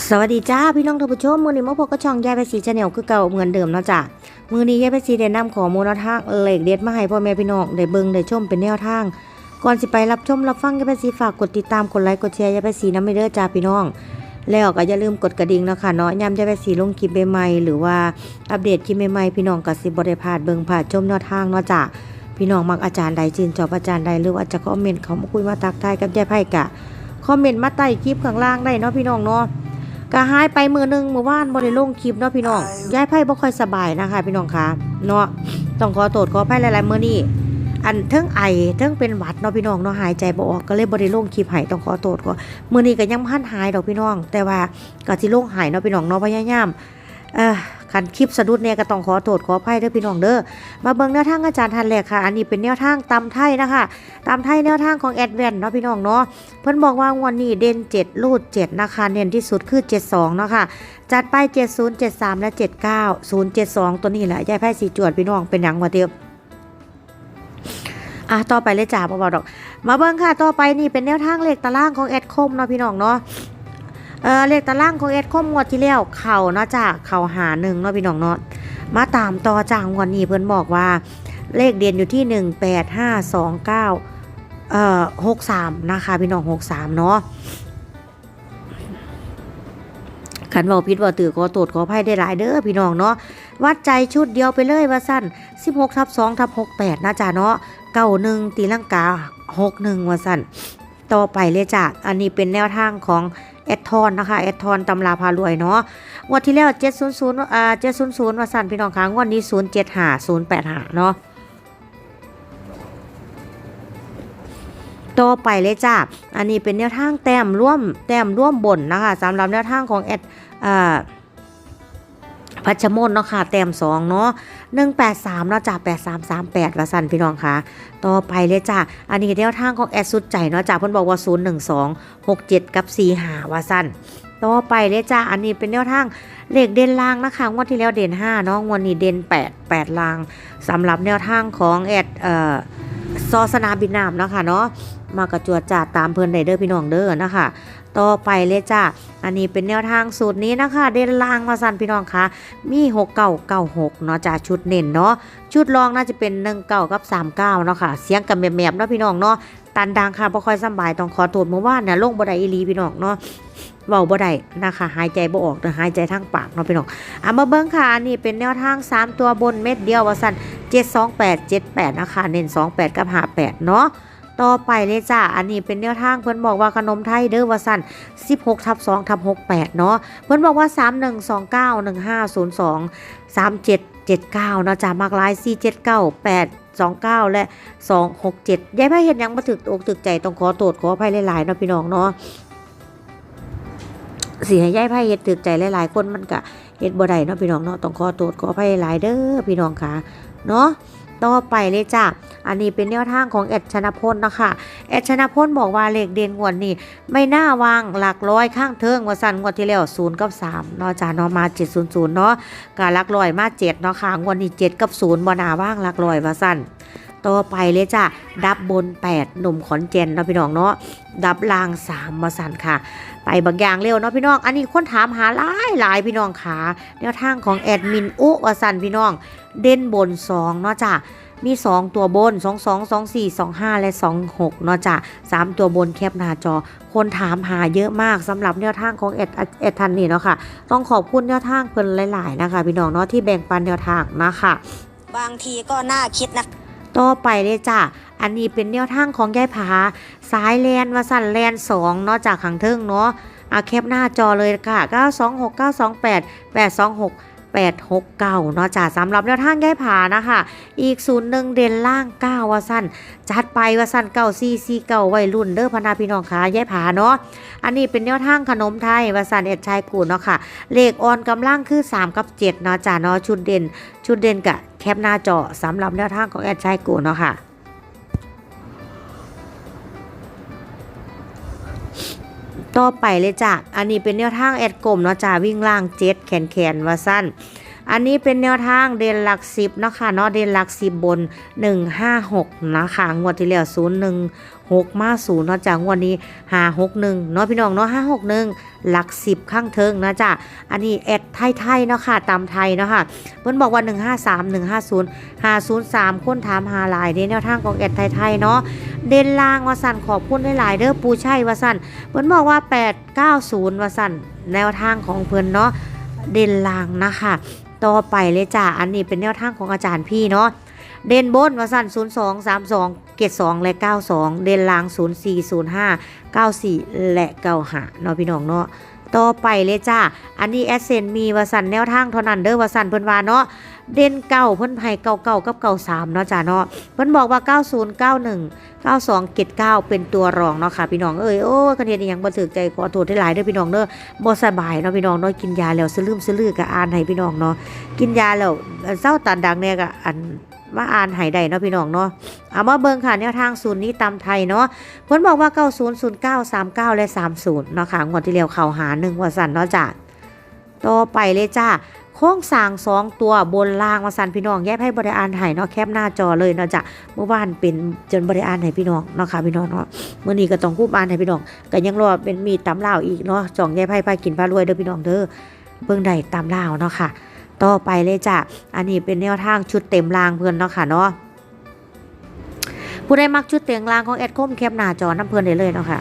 สวัสดีจ้าพี่น้องท่านผู้ชมมือนี้มาพบกับช่องยายไปสีชาแนลคือเก่าเหมือนเดิมนะจ้ะมือนี้ยายไปสีได้นำข้อมูลทางเหล็กเด็ดมาให้พ่อแม่พี่น้องได้เบิ่งได้ชมเป็นแนวทาง ก่อนสิไปรับชมรับฟังยายไปสีฝากกดติดตามกดไลค์กดแชร์ยายไปสีน้ำไม่เด้อจ้าพี่น้อง แล้วก็อย่าลืมกดกระดิ่งนะคะเนาะยามยายไปสีลงคลิปใหม่ๆหรือว่าอัปเดตคลิปใหม่ๆพี่น้องก็สิบ่ได้พาดเบิ่งพลาชมแนวทางเนาะจ้ะพี่น้องมักอาจารย์ใดชื่นชอบอาจารย์ใดหรือว่าจะคอมเมนต์เขามาคุยมาทักทายกับยายไพ่กะคอมเมนต์มาใต้คลิปข้างล่างได้เนาะพี่น้องเนาะ ก็หายไปมือหนึงเมื่อวานบริลงคลิปเนาะพี่น้องย้ายไพ่บ่ค่อยสบายนะคะ พี่น้องคะเนาะต้องขอโทษขอไพ่หลายๆมือนี้อันเทิงไอเทิงเป็นหวัดเนาะพี่น้องเนาะหายใจบ่ออกก็เลยบริลงคลิปหายต้องขอโทษก็มือนี้ก็ยังพันหายดอกพี่น้อง แต่ว่าก็สิลงให้เนาะพี่น้องเนาะพยายาม เอ่อคันคลิปสะดุดเนี่ยก็ต้องขอโทษขออภัยเด้อพี่น้องเด้อมาเบิ่งแนวทางอาจารย์ทันแรกค่ะ อันนี้เป็นแนวทางตำไทยนะคะตำไทยแนวทางของแอดแวนเนาะพี่น้องเนาะเพิ่นบอกว่างวันนี้เด่น7รูด7นะคะเน้นที่สุดคือ 72เนาะค่ะจัดไป 70 73 และ 79 072 ตัวนี้แหละยายไพ่สีจวดพี่น้องเป็นหยังวะเดียวอะต่อไปเลยจ้าบ่าวดอก มาเบิ่งค่ะ ต่อไปนี่เป็นแนวทางเลขตารางของแอดคมเนาะพี่น้องเนาะ เออเลขตารางของแอดคมงวดที่แล้วเข่าเนาะจ้าเข่าหาหนึ่งเนาะพี่น้องเนาะมาตามต่อจ้างวันนี้เพิ่อนบอกว่า เลขเด่นอยู่ที่1 8 5 2 9เอ่อหกสามนะคะพี่น้องหกสามเนาะขันบอกพิษว่าตือขอโทษขออภัยได้หลายเด้อพี่น้องเนาะวัดใจชุดเดียวไปเลยว่าสั้น16ทับ2ทับ68นะจ๊ะเนาะเก้าหนึ่งตีลังกา61ว่าสั้น ต่อไปเลยจ้ะ อันนี้เป็นแนวทางของแอดทอนนะคะแอดทอนตำราพารวยเนาะงวดที่แล้ว 700อ่า700ว่าสั้นพี่น้องคะงวดนี้ 075 085 เนาะต่อไปเลยจ้า อันนี้เป็นแนวทางแต้มร่วมแต้มร่วมบนนะคะสำหรับแนวทางของแอดอ่า พัชมนเนาะค่ะแต้มสองเนาะหนึ่งแปดสามเนาะจ้าแปดสามสามแปดละสันพี่น้องค่ะ ต่อไปเลยจ้าอันนี้แนวทางของแอดสุดใจเนาะจ้าเพิ่นบอกว่าศูนย์หนึ่งสองหกเจ็ดกับสี่หาว่าสันต่อไปเลยจ้าอันนี้เป็นแนวทางเลขเด่นล่างนะคะงวดที่แล้วเด่นห้าเนาะงวดนี้เด่นแปดแปดล่างสำหรับแนวทางของแอดเอ่อซอสนาบินน้ำเนาะค่ะเนาะมากระจวดจาตามเพิ่นไดเด้อพี่น้องเด้อนะคะ ต่อไปเลยจ้าอันนี้เป็นแนวทางสูตรนี้นะคะ เด่นล่างมาสั่นพี่น้องคะมี6 9 9 6เก้าหเนาะจ้าชุดเน้นเนาะชุดรองน่าจะเป็น1 9กับ3 9เก้าเนาะค่ะ เสียงกับแมบๆเนาะพี่น้องเนาะตันดังค่ะบ่ค่อยสบายต้องขอโทษเมื่อวานเนี่ยลงบ่ได้อีลีพี่น้องเนาะเว้าบ่ได้นะคะหายใจบ่ออกแต่หายใจทางปากเนาะพี่น้องอะมาเบิ่งค่ะอันนี้เป็นแนวทาง 3 ตัวบนเม็ดเดียวว่าสั่น728 78นะคะเน้น28 กับ 58 เนาะ ต่อไปเลยจ้าอันนี้เป็นแนวทางเพิ่นบอกว่าขนมไทยเด้อว่าสั่น16ทับ2ทับ68 เนาะเพิ่นบอกว่า 3129 1502 3779เนาะจ้ามากลาย479 829 และ 267ยายพ่เห็นยังบ่ถึกอกถึกใจต้องขอโทษขออภัยหลายๆเนาะพี่น้องเนาะเสิให้ยายไพ่เฮ็ดถึกใจหลายๆคนมันก็เฮ็ดบ่ได้เนาะพี่น้องเนาะต้องขอโทษขออภัยหลายเด้อพี่น้องค่ะเนาะต่อไปเลยจ้ะ อันนี้เป็นแนวทางของแอดชนพลนะคะแอดชนพลบอกว่าเลขเด่นงวดนี้ไม่น่าวางหลักร้อยข้างเทิงว่าสั่นงวดที่แล้วศูนย์กับสามเนาะจ้าเนาะมา700เนาะกาหลักร้อยมา7เนาะค่ะงวดนี้7กับ0บ่น่าว่างหลักร้อยว่าสั่น ต่อไปเลยจ้ะ ดับบน 8 หนุ่มขอนแก่นเนาะพี่น้องเนาะ ดับล่าง 3 มาสั่นค่ะ ไปบางอย่างเร็วเนาะพี่น้อง อันนี้คนถามหาหลายหลายพี่น้องขาแนวทางของแอดมินอุว่าสั่นพี่น้อง เด่นบน 2 เนาะจ้ะมี 2 ตัวบน 2 2 2 4 2 5 และ 2 6 เนาะจ้ะ3ตัวบนแคปหน้าจอ คนถามหาเยอะมากสำหรับแนวทางของเอ็ดเอ็ดทันนี่เนาะค่ะ ต้องขอบคุณแนวทางเพิ่นหลาย ๆ นะคะ พี่น้องเนาะที่แบ่งปันแนวทางนะคะ บางทีก็น่าคิดนะ ต่อไปเลยจ้ะ อันนี้เป็นแนวทางของยายผา สายแลนวาสันแลนสองเนาะจากขังเทิงเนาะอาแคปหน้าจอเลยค่ะ 926 928 826 869เนาะจ้ะสำหรับแนวทางยายผานะคะ อีกศูนย์หนึ่งเด่นล่าง 9ว่าสั้นจัดไปว่าสันเก้าซีซีเก้าวัยรุ่นเด้อพนาพี่น้องค่ะยายผาเนาะอันนี้เป็นแนวทางขนมไทยว่าสั้นเอ็ดชายกูเนาะค่ะ เลขออนกำลังคือ 3 กับ 7 เนาะจ้ะเนาะชุดเด่น ชุดเด่นกะแคปหน้าจอสำหรับแนวทางของแอดชายกูเนาะค่ะ ต่อไปเลยจ้ะ อันนี้เป็นแนวทางแอดกลมเนาะจ้าวิ่งล่างเจ็ดแขนแขนว่าสั้น อันนี้เป็นแนวทางเด่นหลักสิบนะคะเนาะเด่นหลักสิบบน156นะคะงวดที่แล้ว016มา0เนาะจากงวดนี้561เนาะพี่น้องเนาะ561หลักสิบข้างเทิงนะจ๊ะอันนี้แอดไทยๆเนาะค่ะตามไทยเนาะค่ะเพิ่นบอกว่า153 150 503คนถามหาหลายเด้แนวทางของแอดไทยๆเนาะเด่นล่างวาสันขอบคุณหลายๆเด้อปูชัยวาสันเพิ่นบอกว่า890ว่าสันแนวทางของเพิ่นเนาะเด่นล่างนะคะ ต่อไปเลยจ้าอันนี้เป็นแนวทางของอาจารย์พี่เนาะเด่นบนวาสัน02 32 เกต2และ 92 เด่นล่าง 04 05 94 และ95เนาะพี่น้องเนาะ ต่อไปเลยจ้า อันนี้แอดเซนมีวาสันแนวทางเท่านั้นเด้อวาสันเพิ่นว่าเนาะ เด่นเก่าเพิ่นให้เก่าเก่ากับเก่าสามเนาะจ้าเนาะ เพิ่นบอกว่า 9091 92 79 เป็นตัวรองเนาะค่ะพี่น้องเอ้ยโอ้คะแนนยังบ่ถึกใจขอโทษได้หลายเด้อพี่น้องเด้อบ่สบายเนาะพี่น้องเนาะกินยาแล้วสลืมสลือก็อ่านให้พี่น้องเนาะ กินยาแล้วเอ่อเศร้าตันดังเนี่ยก็อัน มาอ่านให้ได้เนาะพี่น้องเนาะเอามาเบิ่งค่ะแนวทางศูนย์นี้ตามไทยเนาะเพิ่นบอกว่า 90 09 39 และ 30 เนาะค่ะงวดที่แล้วเข้าหา1ว่าสั่นเนาะจ้ะต่อไปเลยจ้าโค้งสางสองตัวบนล่างว่าสั่นพี่น้องแยกให้บริอานให้เนาะแคปหน้าจอเลยเนาะจ้ะเมื่อวานเป็นจนบริอานให้พี่น้องเนาะค่ะพี่น้องเนาะเมื่อนี้ก็ต้องคูบอานให้พี่น้องก็ยังรอเป็นมีตำลาวอีกเนาะจ่องแยกให้พากินพารวยเด้อพี่น้องเด้อเบิ่งได้ตามลาวเนาะค่ะ ต่อไปเลยจ้ะ อันนี้เป็นแนวทางชุดเต็มรางเพื่อนเนาะค่ะเนาะผู้ใดมักชุดเต็มรางของแอดคมแคปหน้าจอน้ำเพื่อนได้เลยเนาะค่ะ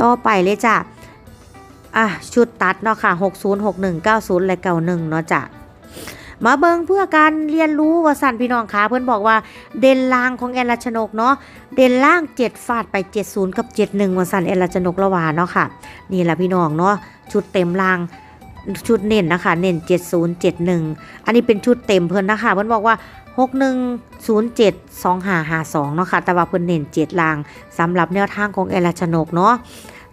ต่อไปเลยจ้ะอะชุดตัดเนาะค่ะ60 61 90และ91เนาะจ้ะมาเบิงเพื่อการเรียนรู้ว่าสันพี่น้องคะเพื่อนบอกว่าเด่นล่างของแอลลัชนกเนาะเด่นล่าง 7 ฟาดไป 70 กับ 71ว่าสันแอลลัชนกละวาเนาะค่ะ นี่แหละพี่น้องเนาะ ชุดเต็มลางชุดเน้นนะคะ เน้น70 71 อันนี้เป็นชุดเต็มเพิ่นนะคะเพิ่นบอกว่า 6107 2552เนาะค่ะ แต่ว่าเพิ่นเน้น7ลางสำหรับแนวทางของเอลลัชนกเนาะ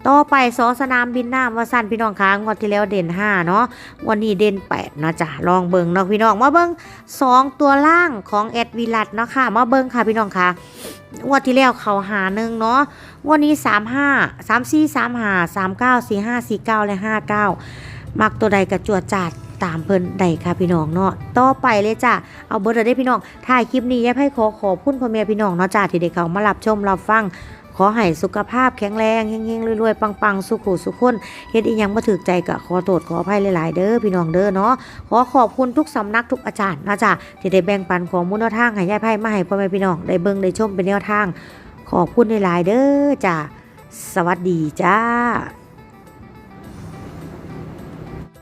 ต่อไปสอสนามบินน้ำว่าสั้นพี่น้องค้างวดที่แล้วเด่น5เนาะวันนี้เด่น8นะจ๊ะลองเบิงเนาะพี่น้องมาเบิง2 ตัวล่างของแอดวิลัดเนาะค่ะมาเบิงค่ะพี่น้องค่ะงวดที่แล้วเขาหาหนึ่งเนาะวันนี้35 34 35 39 45 49และ59มักตัวใดกระจวดจัดตามเพิ่นใดค่ะพี่น้องเนาะต่อไปเลยจ้ะเอาเบอร์ได้พี่น้องถ่ายคลิปนี้แยให้ขอขอบคุณพ่อแม่พี่น้องเนาะจ้ะที่ได้เขามารับชมรับฟัง ขอให้สุขภาพแข็งแรงเฮงๆรวยๆปังๆ สุขุสุขคนเฮ็ดอีหยังบ่ถูกใจกะขอโทษขออภัยหลาย ๆ เด้อพี่น้องเด้อเนาะขอขอบคุณทุกสำนักทุกอาจารย์นะจ๊ะที่ได้แบ่งปันของมูลแนวทางให้ยายไพ่มาให้พ่อแม่พี่น้องได้เบิ่งได้ชมเป็นแนวทาง ขอบคุณหลายๆเด้อจ้ะสวัสดีจ้า